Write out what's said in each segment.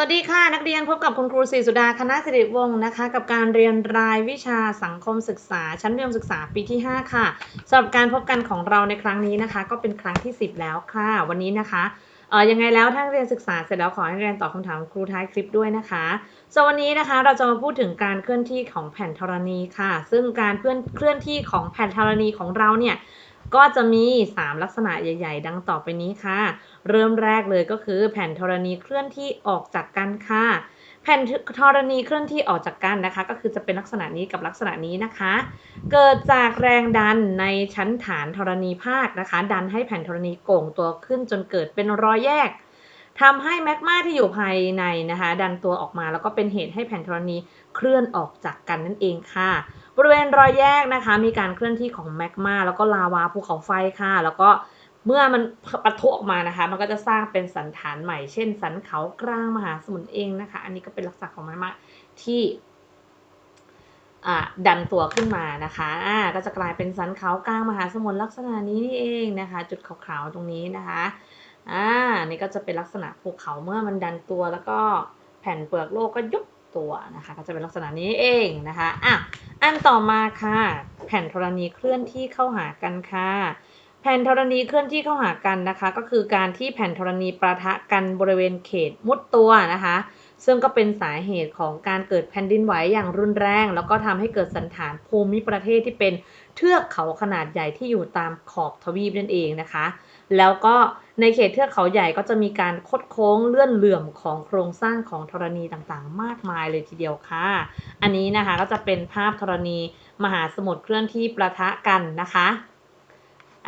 สวัสดีค่ะ นักเรียนพบกับคุณครูศรีสุดาคณะสิริวงศ์นะคะ กับการเรียนรายวิชาสังคมศึกษา ชั้นมัธยมศึกษาปีที่ 5 ค่ะสำหรับการพบกันของเราในครั้งนี้นะคะ ก็เป็นครั้งที่ 10 แล้วค่ะ วันนี้นะคะเอ่อยังไงแล้วถ้านเรียนศึกษาเสร็จแล้วขอให้เรียนตอบคำถามครูท้ายคลิปด้วยนะคะส่วนวันนี้นะคะเราจะมาพูดถึงการเคลื่อนที่ของแผ่นธรณีค่ะ ซึ่งการเคลื่อนเคลื่อนที่ของแผ่นธรณีของเราเนี่ย ก็จะมี 3 ลักษณะใหญ่ ๆ ดังต่อไปนี้ค่ะ เริ่มแรกเลยก็คือแผ่นธรณีเคลื่อนที่ออกจากกันค่ะ แผ่นธรณีเคลื่อนที่ออกจากกันนะคะ ก็คือจะเป็นลักษณะนี้กับลักษณะนี้นะคะ เกิดจากแรงดันในชั้นฐานธรณีภาคนะคะ ดันให้แผ่นธรณีโก่งตัวขึ้นจนเกิดเป็นรอยแยกทำให้แมกมาที่อยู่ภายในนะคะ ดันตัวออกมาแล้วก็เป็นเหตุให้แผ่นธรณีเคลื่อนออกจากกันนั่นเองค่ะ บริเวณรอยแยกนะคะมีการเคลื่อนที่ของแมกมาแล้วก็ลาวาภูเขาไฟค่ะ แล้วก็เมื่อมันปะทุออกมานะคะ มันก็จะสร้างเป็นสันฐานใหม่ เช่น สันเขากลางมหาสมุทรเองนะคะ อันนี้ก็เป็นลักษณะของแมกมาที่ดันตัวขึ้นมานะคะอ่าก็จะกลายเป็นสันเขากลางมหาสมุทรลักษณะนี้นี่เองนะคะ จุดขาวๆตรงนี้นะคะอ่านี่ก็จะเป็นลักษณะภูเขาเมื่อมันดันตัวแล้วก็แผ่นเปลือกโลกก็ยุบตัวนะคะ ก็จะเป็นลักษณะนี้เองนะคะอะ อันต่อมาค่ะ แผ่นธรณีเคลื่อนที่เข้าหากันค่ะ แผ่นธรณีเคลื่อนที่เข้าหากันนะคะ ก็คือการที่แผ่นธรณีประทะกันบริเวณเขตมุดตัวนะคะ ซึ่งก็เป็นสาเหตุของการเกิดแผ่นดินไหวอย่างรุนแรง แล้วก็ทำให้เกิดสันฐานภูมิประเทศที่เป็นเทือกเขาขนาดใหญ่ที่อยู่ตามขอบทวีปนั่นเองนะคะ แล้วก็ในเขตเทือกเขาใหญ่ก็จะมีการคดโค้งเลื่อนเหลื่อมของโครงสร้างของธรณีต่างๆ มากมายเลยทีเดียวค่ะ อันนี้นะคะก็จะเป็นภาพธรณีมหาสมุทรเคลื่อนที่ประทะกันนะคะ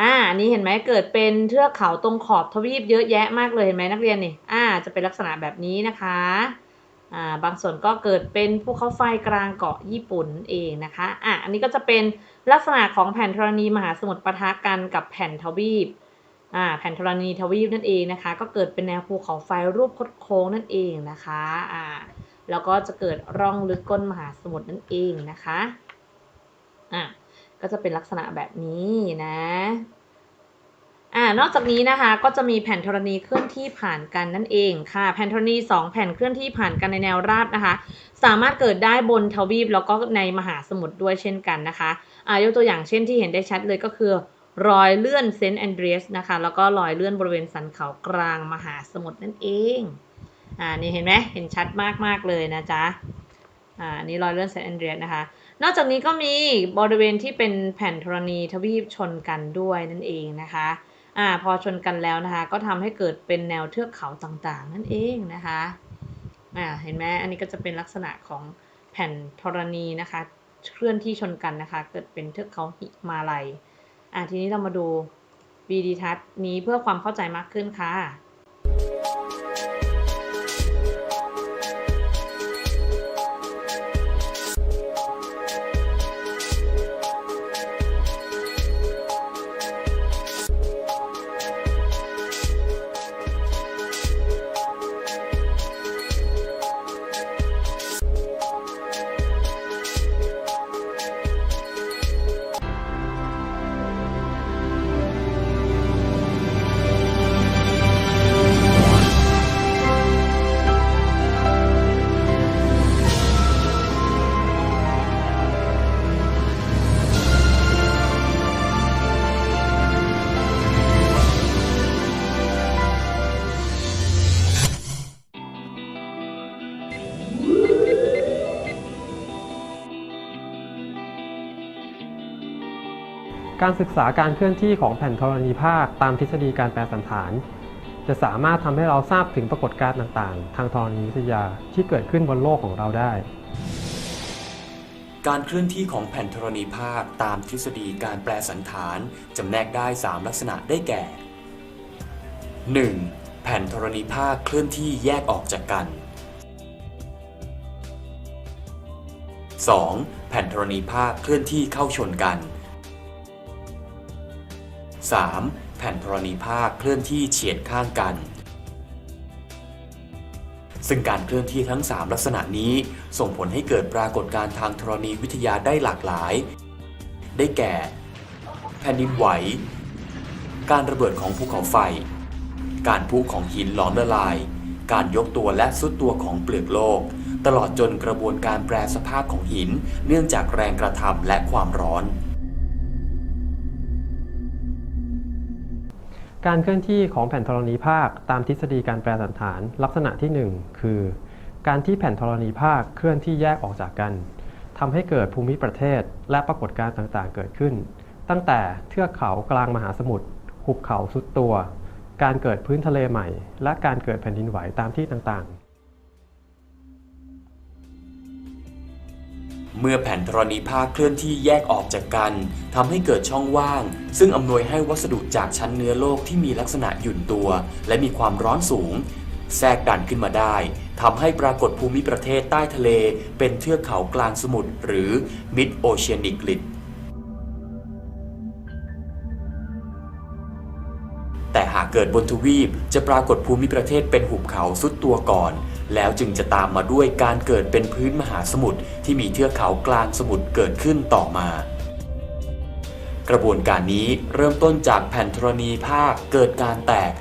อ่านนี้เห็นไหมเกิดเป็นเทือกเขาตรงขอบทวีปเยอะแยะมากเลยเห็นไหมนักเรียนนี่อ่าจะเป็นลักษณะแบบนี้นะคะอ่าบางส่วนก็เกิดเป็นภูเขาไฟกลางเกาะญี่ปุ่นเองนะคะอะอันนี้ก็จะเป็นลักษณะของแผ่นธรณีมหาสมุทรปะทะกันกับแผ่นทวีป แผ่นธรณีทวีปนั่นเองนะคะ ก็เกิดเป็นแนวภูเขาไฟรูปคดโค้งนั่นเองนะคะอ่าแล้วก็จะเกิดร่องลึกก้นมหาสมุทรนั่นเองนะคะอะก็จะเป็นลักษณะแบบนี้นะอ่านอกจากนี้นะคะก็จะมีแผ่นธรณีเคลื่อนที่ผ่านกันนั่นเองค่ะ แผ่นธรณี 2 แผ่นเคลื่อนที่ผ่านกันในแนวราบนะคะ สามารถเกิดได้บนทวีปแล้วก็ในมหาสมุทรด้วยเช่นกันนะคะอ่ายกตัวอย่างเช่นที่เห็นได้ชัดเลยก็คือ รอยเลื่อนเซนต์แอนเดรียสนะคะ แล้วก็รอยเลื่อนบริเวณสันเขากลางมหาสมุทรนั่นเอง อ่า นี่เห็นไหมเห็นชัดมาก ๆ เลยนะจ๊ะ อ่า นี่รอยเลื่อนเซนต์แอนเดรียสนะคะ นอกจากนี้ก็มีบริเวณที่เป็นแผ่นธรณีทวีปชนกันด้วยนั่นเองนะคะ อ่า พอชนกันแล้วนะคะ ก็ทำให้เกิดเป็นแนวเทือกเขาต่างๆ นั่นเองนะคะ อ่า เห็นไหมอันนี้ก็จะเป็นลักษณะของแผ่นธรณีนะคะ เคลื่อนที่ชนกันนะคะ เกิดเป็นเทือกเขาหิมาลัย อะทีนี้เรามาดู B D ทัศนี้เพื่อความเข้าใจมากขึ้นค่ะ การศึกษาการเคลื่อนที่ของแผ่นธรณีภาคตามทฤษฎีการแปลสันฐาน จะสามารถทำให้เราทราบถึงปรากฏการณ์ต่างๆ ทางธรณีวิทยาที่เกิดขึ้นบนโลกของเราได้ การเคลื่อนที่ของแผ่นธรณีภาคตามทฤษฎีการแปลสันฐานจำแนกได้ 3 ลักษณะได้แก่ 1. แผ่นธรณีภาคเคลื่อนที่แยกออกจากกัน 2. แผ่นธรณีภาคเคลื่อนที่เข้าชนกัน 3. แผ่นธรณีภาคเคลื่อนที่เฉียดข้างกัน ซึ่งการเคลื่อนที่ทั้ง 3 ลักษณะนี้ ส่งผลให้เกิดปรากฏการณ์ทางธรณีวิทยาได้หลากหลาย ได้แก่ แผ่นดินไหว การระเบิดของภูเขาไฟ การพุของหินหลอมละลาย การยกตัวและซุดตัวของเปลือกโลก ตลอดจนกระบวนการแปรสภาพของหิน เนื่องจากแรงกระทำและความร้อน การเคลื่อนที่ของแผ่นธรณีภาคตามทฤษฎีการแปรสันฐานลักษณะที่ 1 คือ การที่แผ่นธรณีภาคเคลื่อนที่แยกออกจากกันทำให้เกิดภูมิประเทศและปรากฏการณ์ต่างๆ เกิดขึ้น ตั้งแต่เทือกเขากลางมหาสมุทรหุบเขาสุดตัว การเกิดพื้นทะเลใหม่ และการเกิดแผ่นดินไหวตามที่ต่างๆ เมื่อแผ่นธรณีภาคเคลื่อนที่แยกออกจากกันทำให้เกิดช่องว่าง ซึ่งอำนวยให้วัสดุจากชั้นเนื้อโลกที่มีลักษณะหยุ่นตัว และมีความร้อนสูง แทรกดันขึ้นมาได้ทำให้ปรากฏภูมิประเทศใต้ทะเล เป็นเทือกเขากลางสมุทรหรือ Mid Oceanic Ridge แต่หากเกิดบนทวีปจะปรากฏภูมิประเทศเป็นหุบเขาสุดตัวก่อน แล้วจึงจะตามมาด้วยการเกิดเป็นพื้นมหาสมุทรที่มีเทือกเขากลางสมุทรเกิดขึ้นต่อมา กระบวนการนี้เริ่มต้นจากแผ่นธรณีภาคเกิดการแตก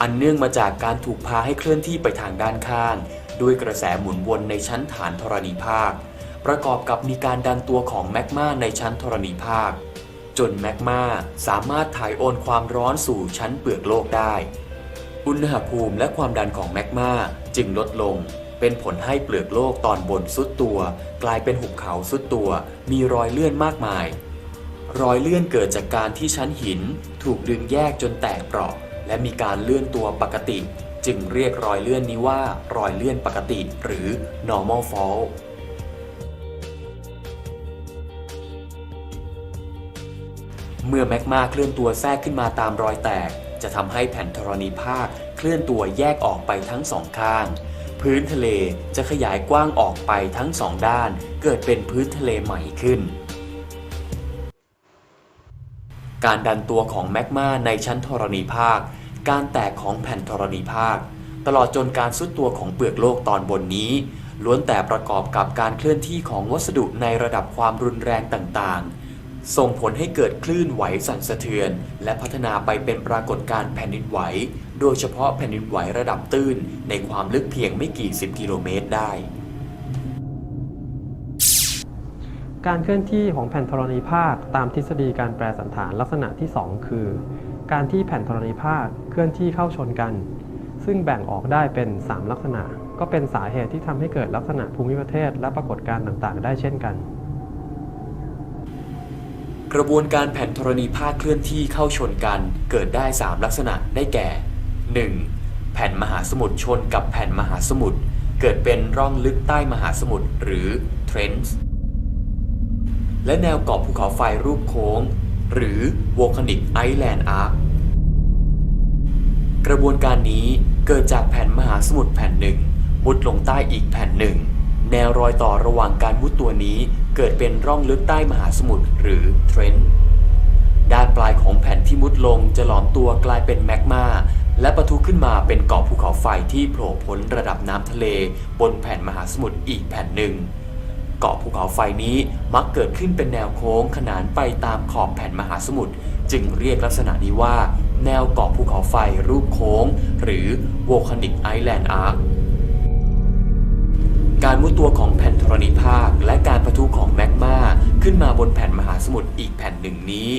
อันเนื่องมาจากการถูกพาให้เคลื่อนที่ไปทางด้านข้าง ด้วยกระแสหมุนวนในชั้นฐานธรณีภาค ประกอบกับมีการดันตัวของแมกมาในชั้นธรณีภาค จนแมกมาสามารถถ่ายโอนความร้อนสู่ชั้นเปลือกโลกได้ อุณหภูมิและความดันของแมกมาจึงลดลง เป็นผลให้เปลือกโลกตอนบนสุดตัว กลายเป็นหุบเขาสุดตัว มีรอยเลื่อนมากมาย รอยเลื่อนเกิดจากการที่ชั้นหิน ถูกดึงแยกจนแตกเปราะ และมีการเลื่อนตัวปกติ จึงเรียกรอยเลื่อนนี้ว่ารอยเลื่อนปกติ หรือ normal fall เมื่อแมกมาเคลื่อนตัวแทรกขึ้นมาตามรอยแตก จะทำให้แผ่นธรณีภาคเคลื่อนตัวแยกออกไปทั้งสองข้าง พื้นทะเลจะขยายกว้างออกไปทั้งสองด้าน เกิดเป็นพื้นทะเลใหม่ขึ้น การดันตัวของแมกมาในชั้นธรณีภาค การแตกของแผ่นธรณีภาค ตลอดจนการซุดตัวของเปลือกโลกตอนบนนี้ล้วนแต่ประกอบกับการเคลื่อนที่ของวัสดุในระดับความรุนแรงต่างๆ ส่งผลให้เกิดคลื่นไหวสั่นสะเทือน และพัฒนาไปเป็นปรากฏการณ์แผ่นดินไหว โดยเฉพาะแผ่นดินไหวระดับตื้น ในความลึกเพียงไม่กี่สิบกิโลเมตรได้ การเคลื่อนที่ของแผ่นธรณีภาคตามทฤษฎีการแปรสันฐานลักษณะที่ 2 คือ การที่แผ่นธรณีภาคเคลื่อนที่เข้าชนกัน ซึ่งแบ่งออกได้เป็น 3 ลักษณะ ก็เป็นสาเหตุที่ทำให้เกิดลักษณะภูมิประเทศ และปรากฏการณ์ต่างๆ ได้เช่นกัน กระบวนการแผ่นธรณีภาคเคลื่อนที่เข้าชนกันเกิดได้ 3 ลักษณะได้แก่ 1. แผ่นมหาสมุทรชนกับแผ่นมหาสมุทรเกิดเป็นร่องลึกใต้มหาสมุทรหรือ trench และแนวเกาะภูเขาไฟรูปโค้ง หรือ volcanic island arc กระบวนการนี้เกิดจากแผ่นมหาสมุทรแผ่นหนึ่งมุดลงใต้อีกแผ่นหนึ่ง แนวรอยต่อระหว่างการมุดตัวนี้เกิดเป็นร่องลึกใต้มหาสมุทรหรือ trench ด้านปลายของแผ่นที่มุดลงจะหลอมตัวกลายเป็นแมกมาและปะทุขึ้นมาเป็นเกาะภูเขาไฟที่โผล่พ้นระดับน้ำทะเล บนแผ่นมหาสมุทรอีกแผ่นหนึ่ง เกาะภูเขาไฟนี้มักเกิดขึ้นเป็นแนวโค้งขนานไปตามขอบแผ่นมหาสมุทรจึงเรียกลักษณะนี้ว่า แนวเกาะภูเขาไฟรูปโค้ง หรือ volcanic island arc การมุดตัวของแผ่นธรณีภาค และการปะทุของแมกมาขึ้นมาบนแผ่นมหาสมุทรอีกแผ่นหนึ่งนี้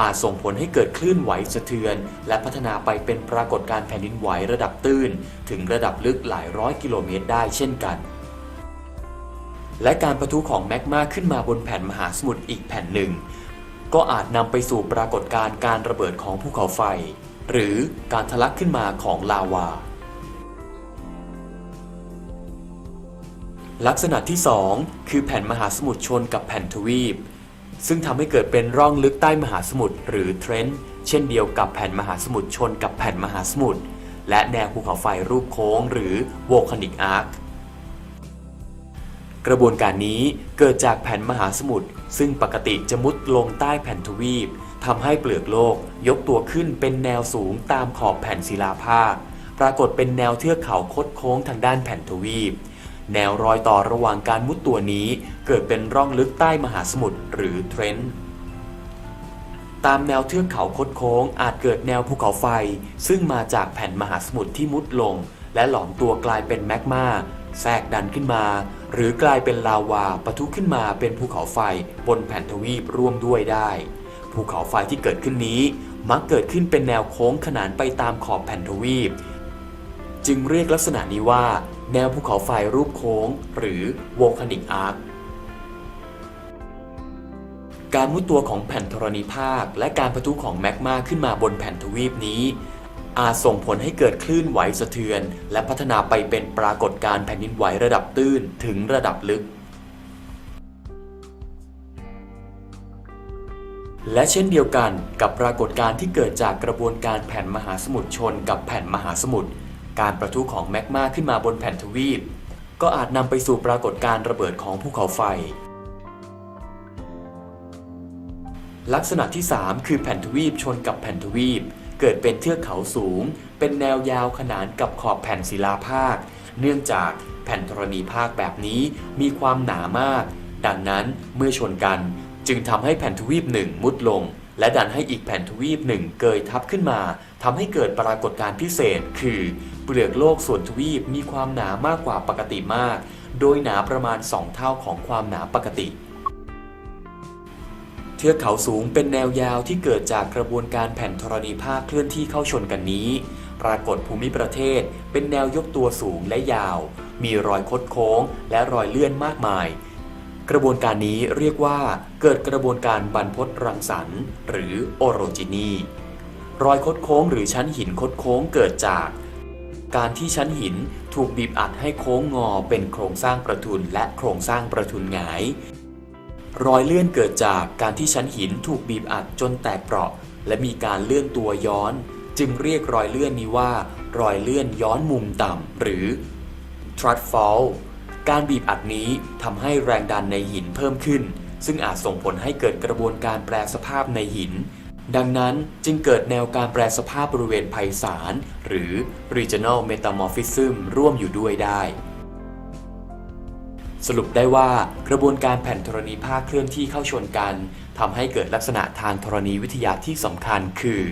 อาจส่งผลให้เกิดคลื่นไหวสะเทือน และพัฒนาไปเป็นปรากฏการณ์แผ่นดินไหวระดับตื้น ถึงระดับลึกหลายร้อยกิโลเมตรได้เช่นกัน และการปะทุของแมกมาขึ้นมาบนแผ่นมหาสมุทรอีกแผ่นหนึ่ง ก็อาจนำไปสู่ปรากฏการณ์การระเบิดของภูเขาไฟ หรือการทะลักขึ้นมาของลาวา ลักษณะที่ 2 คือแผ่นมหาสมุทรชนกับแผ่นทวีป ซึ่งทำให้เกิดเป็นร่องลึกใต้มหาสมุทรหรือเทรนด์เช่นเดียวกับแผ่นมหาสมุทรชนกับแผ่นมหาสมุทรและแนวภูเขาไฟรูปโค้งหรือ volcanic arc กระบวนการนี้เกิดจากแผ่นมหาสมุทรซึ่งปกติจะมุดลงใต้แผ่นทวีปทำให้เปลือกโลกยกตัวขึ้นเป็นแนวสูงตามขอบแผ่นศิลาภาคปรากฏเป็นแนวเทือกเขาคดโค้งทางด้านแผ่นทวีป แนวรอยต่อระหว่างการมุดตัวนี้เกิดเป็นร่องลึกใต้มหาสมุทรหรือเทรนด์ตามแนวเทือกเขาคดโค้งอาจเกิดแนวภูเขาไฟ ซึ่งมาจากแผ่นมหาสมุทรที่มุดลง และหลอมตัวกลายเป็นแมกมาแทรกดันขึ้นมา หรือกลายเป็นลาวาปะทุขึ้นมาเป็นภูเขาไฟบนแผ่นทวีปร่วมด้วยได้ ภูเขาไฟที่เกิดขึ้นนี้ มักเกิดขึ้นเป็นแนวโค้งขนานไปตามขอบแผ่นทวีป จึงเรียกลักษณะนี้ว่า แนวภูเขาไฟรูปโค้ง หรือ volcanic arc การมุดตัวของแผ่นธรณีภาค และการประทุของแมกมาขึ้นมาบนแผ่นทวีปนี้ อาจส่งผลให้เกิดคลื่นไหวสะเทือน และพัฒนาไปเป็นปรากฏการณ์แผ่นดินไหวระดับตื้นถึงระดับลึก และเช่นเดียวกันกับปรากฏการณ์ที่เกิดจากกระบวนการแผ่นมหาสมุทรชนกับแผ่นมหาสมุทร การประทุของแมกมาขึ้นมาบนแผ่นทวีป ก็อาจนำไปสู่ปรากฏการณ์ระเบิดของภูเขาไฟ ลักษณะที่ 3 คือแผ่นทวีปชนกับแผ่นทวีป เกิดเป็นเทือกเขาสูง เป็นแนวยาวขนานกับขอบแผ่นศิลาภาค เนื่องจากแผ่นธรณีภาคแบบนี้มีความหนามาก ดังนั้นเมื่อชนกันจึงทำให้แผ่นทวีปหนึ่งมุดลง และดันให้อีกแผ่นทวีปหนึ่งเกยทับขึ้นมาทำให้เกิดปรากฏการณ์พิเศษ คือเปลือกโลกส่วนทวีปมีความหนามากกว่าปกติมาก โดยหนาประมาณ 2 เท่าของความหนาปกติเทือกเขาสูงเป็นแนวยาวที่เกิดจากกระบวนการแผ่นธรณีภาคเคลื่อนที่เข้าชนกันนี้ ปรากฏภูมิประเทศ เป็นแนวยกตัวสูงและยาว มีรอยคดโค้ง และรอยเลื่อนมากมาย กระบวนการนี้เรียกว่าเกิดกระบวนการบรรพตรังสรรค์ หรือโอโรจินีรอยคดโค้งหรือชั้นหินคดโค้งเกิดจาก การที่ชั้นหินถูกบีบอัดให้โค้งงอเป็นโครงสร้างประทุนและโครงสร้างประทุนหงาย รอยเลื่อนเกิดจากการที่ชั้นหินถูกบีบอัดจนแตกเปราะ และมีการเลื่อนตัวย้อน จึงเรียกรอยเลื่อนนี้ว่า รอยเลื่อนย้อนมุมต่ำหรือ trud fall การบีบอัดนี้ทำให้แรงดันในหินเพิ่มขึ้น ซึ่งอาจส่งผลให้เกิดกระบวนการแปรสภาพในหิน ดังนั้นจึงเกิดแนวการแปรสภาพบริเวณไพศาลหรือ regional metamorphism ร่วมอยู่ด้วยได้ สรุปได้ว่ากระบวนการแผ่นธรณีภาคเคลื่อนที่เข้าชนกันทำให้เกิดลักษณะทางธรณีวิทยาที่สำคัญคือ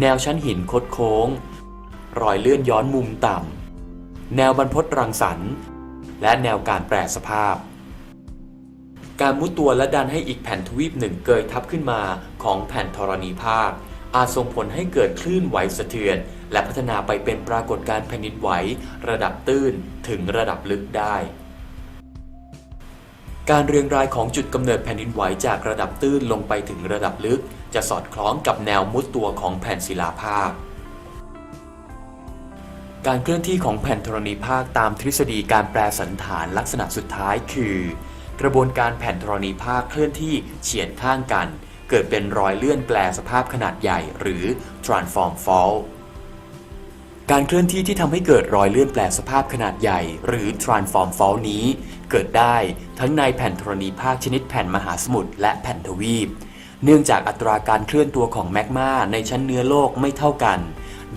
แนวชั้นหินคดโค้ง รอยเลื่อนย้อนมุมต่ำแนวบรรพตรังสรรค์ และแนวการแปรสภาพ การมุดตัวและดันให้อีกแผ่นทวีปหนึ่งเกยทับขึ้นมาของแผ่นธรณีภาค อาจส่งผลให้เกิดคลื่นไหวสะเทือน และพัฒนาไปเป็นปรากฏการณ์แผ่นดินไหว ระดับตื้นถึงระดับลึกได้การเรียงรายของจุดกำเนิดแผ่นดินไหวจากระดับตื้นลงไปถึงระดับลึก จะสอดคล้องกับแนวมุดตัวของแผ่นศิลาภาค การเคลื่อนที่ของแผ่นธรณีภาคตามทฤษฎีการแปรสันฐานลักษณะสุดท้ายคือ กระบวนการแผ่นธรณีภาคเคลื่อนที่เฉียดข้างกัน เกิดเป็นรอยเลื่อนแปลสภาพขนาดใหญ่หรือ transform fault การเคลื่อนที่ที่ทำให้เกิดรอยเลื่อนแปลสภาพขนาดใหญ่ หรือ transform fault นี้ เกิดได้ทั้งในแผ่นธรณีภาคชนิดแผ่นมหาสมุทรและแผ่นทวีป เนื่องจากอัตราการเคลื่อนตัวของแมกมาในชั้นเนื้อโลกไม่เท่ากัน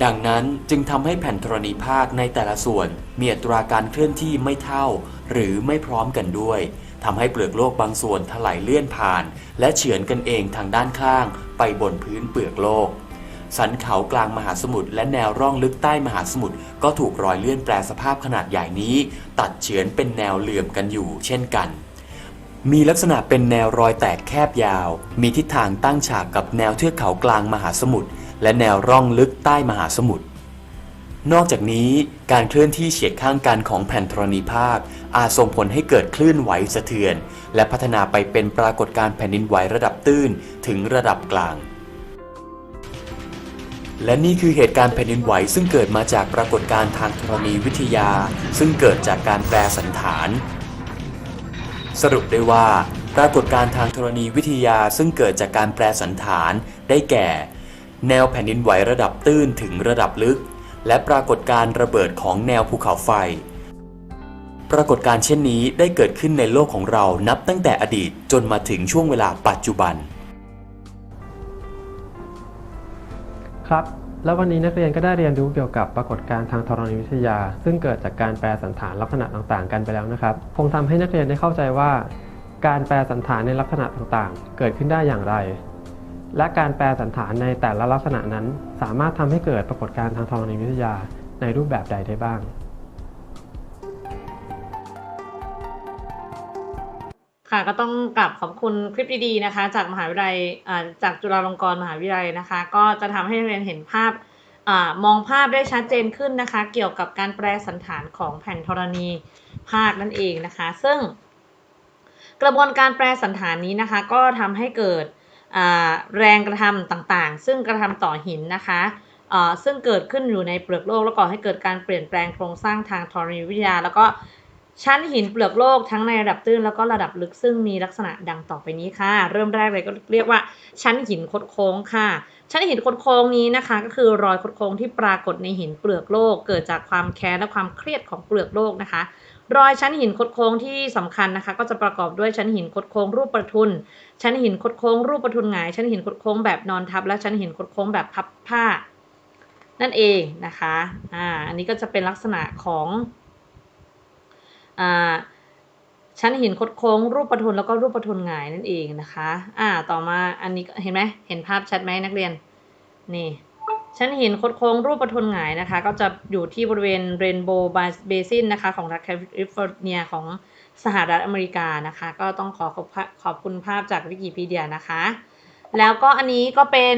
ดังนั้นจึงทำให้แผ่นธรณีภาคในแต่ละส่วน มีอัตราการเคลื่อนที่ไม่เท่า หรือไม่พร้อมกันด้วยทำให้เปลือกโลกบางส่วนถลายเลื่อนผ่าน และเฉือนกันเองทางด้านข้าง ไปบนพื้นเปลือกโลก สันเขากลางมหาสมุทรและแนวร่องลึกใต้มหาสมุทรก็ถูกรอยเลื่อนแปลสภาพขนาดใหญ่นี้ ตัดเฉือนเป็นแนวเหลื่อมกันอยู่ เช่นกัน มีลักษณะเป็นแนวรอยแตกแคบยาว มีทิศทางตั้งฉากกับแนวเทือกเขากลางมหาสมุทร และแนวร่องลึกใต้มหาสมุทร นอกจากนี้การเคลื่อนที่เฉียดข้างกันของแผ่นธรณีภาค อาจส่งผลให้เกิดคลื่นไหวสะเทือน และพัฒนาไปเป็นปรากฏการณ์แผ่นดินไหวระดับตื้นถึงระดับกลาง และนี่คือเหตุการณ์แผ่นดินไหวซึ่งเกิดมาจากปรากฏการณ์ทางธรณีวิทยา ซึ่งเกิดจากการแปรสันฐาน สรุปได้ว่า ปรากฏการณ์ทางธรณีวิทยาซึ่งเกิดจากการแปรสันฐานได้แก่ แนวแผ่นดินไหวระดับตื้นถึงระดับลึก และปรากฏการระเบิดของแนวภูเขาไฟ ปรากฏการเช่นนี้ได้เกิดขึ้นในโลกของเรานับตั้งแต่อดีตจนมาถึงช่วงเวลาปัจจุบัน ครับ แล้ววันนี้นักเรียนก็ได้เรียนรู้เกี่ยวกับปรากฏการณ์ทางธรณีวิทยา ซึ่งเกิดจากการแปรสันฐานลักษณะต่างๆ กันไปแล้วนะครับ คงทำให้นักเรียนได้เข้าใจว่า การแปรสันฐานในลักษณะต่างๆ เกิดขึ้นได้อย่างไร และการแปลสันฐานในแต่ละลักษณะนั้น สามารถทำให้เกิดปรากฏการณ์ทางธรณีวิทยาในรูปแบบใดได้บ้าง ค่ะก็ต้องกลับขอบคุณคลิปดีๆนะคะ จากมหาวิทยาลัยจากจุฬาลงกรณ์มหาวิทยาลัยนะคะ ก็จะทำให้เรียนเห็นภาพมองภาพได้ชัดเจนขึ้นนะคะ เกี่ยวกับการแปลสันฐานของแผ่นธรณีภาคนั่นเองนะคะ ซึ่งกระบวนการแปลสันฐานนี้นะคะ ก็ทำให้เกิด แรงกระทำต่างๆ ซึ่งกระทำต่อหินนะคะเอ่อซึ่งเกิดขึ้นอยู่ในเปลือกโลกแล้วก่อให้เกิดการเปลี่ยนแปลงโครงสร้างทางธรณีวิทยา แล้วก็ชั้นหินเปลือกโลกทั้งในระดับตื้นแล้วก็ระดับลึกซึ่งมีลักษณะดังต่อไปนี้ค่ะ เริ่มแรกเลยก็เรียกว่า ชั้นหินคดโค้งค่ะ ชั้นหินคดโค้งนี้นะคะ ก็คือรอยคดโค้งที่ปรากฏในหินเปลือกโลก เกิดจากความแค้นและความเครียดของเปลือกโลกนะคะ รอยชั้นหินคดโค้งที่สำคัญนะคะ ก็จะประกอบด้วยชั้นหินคดโค้งรูปประทุน ชั้นหินคดโค้งรูปประทุนหงาย ชั้นหินคดโค้งแบบนอนทับ และชั้นหินคดโค้งแบบพับผ้า นั่นเองนะคะ อ่า อันนี้ก็จะเป็นลักษณะของ อ่า ชั้นหินคดโค้งรูปประทุนแล้วก็รูปประทุนหงายนั่นเองนะคะ อ่า ต่อมา อันนี้เห็นไหมเห็นภาพชัดไหมนักเรียน นี่ ชั้นหินคดโค้งรูปประทุนหงายนะคะ ก็จะอยู่ที่บริเวณเรนโบว์เบซินนะคะของรัฐแคลิฟอร์เนียของสหรัฐอเมริกานะคะ ก็ต้องขอขอบขอบคุณภาพจากวิกิพีเดียนะคะ แล้วก็อันนี้ก็เป็น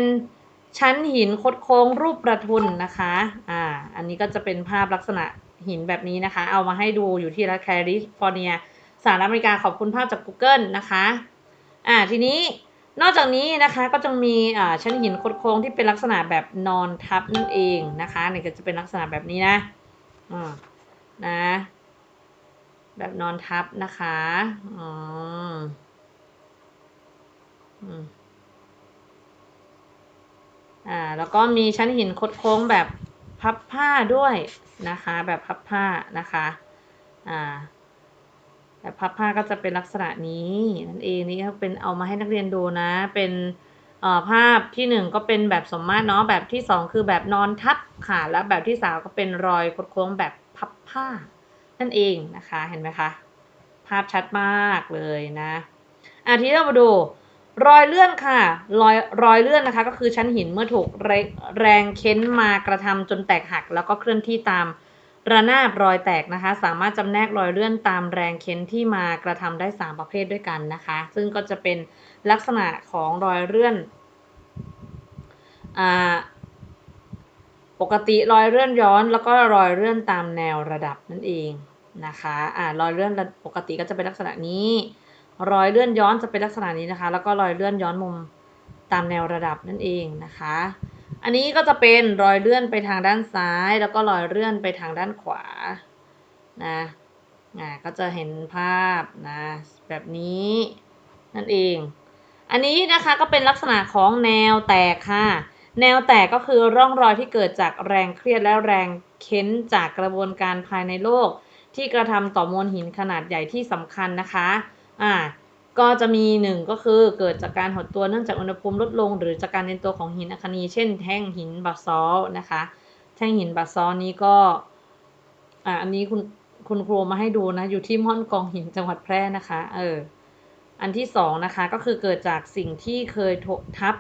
ชั้นหินคดโค้งรูปประทุนนะคะ อ่า อันนี้ก็จะเป็นภาพลักษณะหินแบบนี้นะคะ เอามาให้ดูอยู่ที่รัฐแคลิฟอร์เนียสหรัฐอเมริกาขอบคุณภาพจาก Google นะคะ อ่า ทีนี้ นอกจากนี้นะคะก็จะมีอ่าชั้นหินโค้งที่เป็นลักษณะแบบนอนทับนั่นเองนะคะนี่ก็จะเป็นลักษณะแบบนี้นะอืมนะแบบนอนทับนะคะอืมอืมอ่าแล้วก็มีชั้นหินคดโค้งแบบพับผ้าด้วยนะคะ แบบพับผ้านะคะ อ่า แบบพับผ้าก็จะเป็นลักษณะนี้นั่นเองนี่ก็เป็นเอามาให้นักเรียนดูนะ เป็นภาพที่หนึ่งก็เป็นแบบสมมาตรเนาะแบบที่สองคือแบบนอนทับค่ะแล้วแบบที่สามก็เป็นรอยคดโค้งแบบพับผ้า นั่นเองนะคะเห็นไหมคะภาพชัดมากเลยนะอะทีเรามาดูรอยเลื่อนค่ะรอยรอยเลื่อนนะคะ ก็คือชั้นหินเมื่อถูกแรงแรงเค้นมากระทำจนแตกหัก แล้วก็เคลื่อนที่ตาม ระนาบรอยแตกนะคะ สามารถจำแนกรอยเลื่อนตามแรงเค้นที่มากระทำได้ 3 ประเภทด้วยกันนะคะ ซึ่งก็จะเป็นลักษณะของรอยเลื่อนอปกติรอยเลื่อนย้อน แล้วก็รอยเลื่อนตามแนวระดับนั่นเองนะคะอ่ารอยเลื่อนปกติก็จะเป็นลักษณะนี้ รอยเลื่อนย้อนจะเป็นลักษณะนี้นะคะ แล้วก็รอยเลื่อนย้อนมุมตามแนวระดับนั่นเองนะคะ อันนี้ก็จะเป็นรอยเลื่อนไปทางด้านซ้าย แล้วก็รอยเลื่อนไปทางด้านขวานะอ่าก็จะเห็นภาพนะแบบนี้นั่นเอง อันนี้นะคะก็เป็นลักษณะของแนวแตกค่ะ แนวแตกก็คือร่องรอยที่เกิดจากแรงเครียดและแรงเค้นจากกระบวนการภายในโลก ที่กระทำต่อมวลหินขนาดใหญ่ที่สำคัญนะคะอ่า ก็จะมีหนึ่งก็คือเกิดจากการหดตัวเนื่องจากอุณหภูมิลดลง หรือจากการเย็นตัวของหินอัคนี เช่น แท่งหินบาซอลนะคะ แท่งหินบาซอลนี้ก็อ่าอันนี้คุณคุณครูมาให้ดูนะ อยู่ที่ม่อนกองหินจังหวัดแพร่นะคะ เออ อันที่สองนะคะ ก็คือเกิดจากสิ่งที่เคยทับ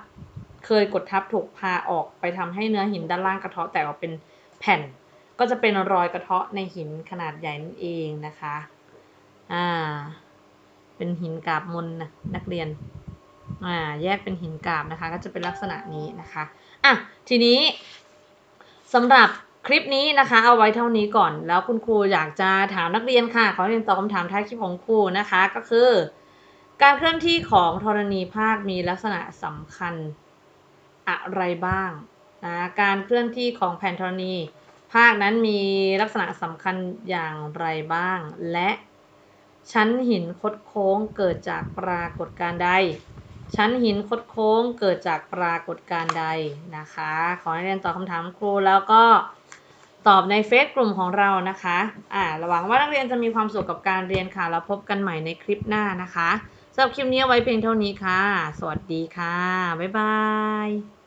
เคยกดทับถูกพาออกไปทำให้เนื้อหินด้านล่างกระเทาะแตกออกเป็นแผ่น ก็จะเป็นรอยกระเทาะในหินขนาดใหญ่นั่นเองนะคะ อ่า เป็นหินกาบมนนะนักเรียนอ่าแยกเป็นหินกาบนะคะ ก็จะเป็นลักษณะนี้นะคะอะทีนี้สำหรับคลิปนี้นะคะ เอาไว้เท่านี้ก่อน แล้วคุณครูอยากจะถามนักเรียนค่ะ ขอเรียนตอบคำถามท้ายคลิปของครูนะคะ ก็คือ การเคลื่อนที่ของธรณีภาคมีลักษณะสำคัญอะไรบ้างนะการเคลื่อนที่ของแผ่นธรณี ภาคนั้นมีลักษณะสำคัญอย่างไรบ้าง และ ชั้นหินคดโค้งเกิดจากปรากฏการณ์ใด ชั้นหินคดโค้งเกิดจากปรากฏการณ์ใดนะคะ ขอให้เรียนตอบคำถามครูแล้วก็ตอบในเฟซกลุ่มของเรานะคะ อ่าระหวังว่านักเรียนจะมีความสุขกับการเรียนค่ะแล้วพบกันใหม่ในคลิปหน้านะคะสำหรับคลิปนี้ไว้เพียงเท่านี้ค่ะ สวัสดีค่ะ บ๊ายบาย